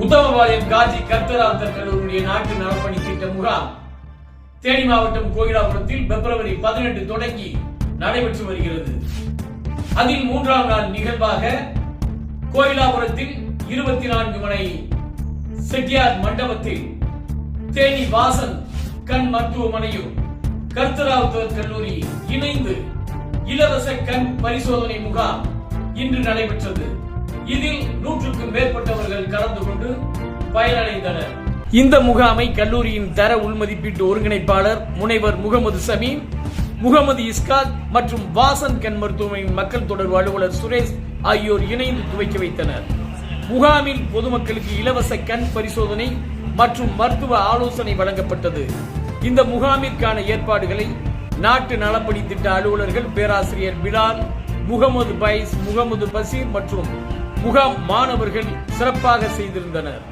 உத்தமபாளையம் காஜி கர்த்தராவுத்தர் கல்லூரியுடைய நாட்டு நலப்பணி திட்ட முகாம். தேனி மாவட்டம் கோயிலாபுரத்தில் பிப்ரவரி பதினெட்டு தொடங்கி நடைபெற்று வருகிறது. அதில் மூன்றாம் நாள் நிகழ்வாக கோயிலாபுரத்தில் இருபத்தி நான்கு மணி செட்டியார் மண்டபத்தில் தேனி வாசன் கண் மருத்துவமனையும் கர்த்தராவுத்தர் கல்லூரி இணைந்து இலவச கண் பரிசோதனை முகாம் இன்று நடைபெற்றது. இதில் நூற்றுக்கும் மேற்பட்டவர்கள் கலந்து கொண்டு பயனடைந்தனர். இந்த முகாமை கல்லூரியின் தர உள்மதிப்பீட்டு ஒருங்கிணைப்பாளர் முனைவர் முகமது சமீம் முகமது இஸ்காத் மற்றும் வாசன் கண் மருத்துவமனையின் மக்கள் தொடர்பு அலுவலர் சுரேஷ் ஆகியோர் இணைந்து துவக்கி வைத்தனர். முகாமில் பொதுமக்களுக்கு இலவச கண் பரிசோதனை மற்றும் மருத்துவ ஆலோசனை வழங்கப்பட்டது. இந்த முகாமிற்கான ஏற்பாடுகளை நாட்டு நலப்பணி திட்ட அலுவலர்கள் பேராசிரியர் பிலால் முகமது பைஸ் முகமது பசீர் மற்றும் முகாம் மாணவர்கள் சிறப்பாக செய்திருந்தனர்.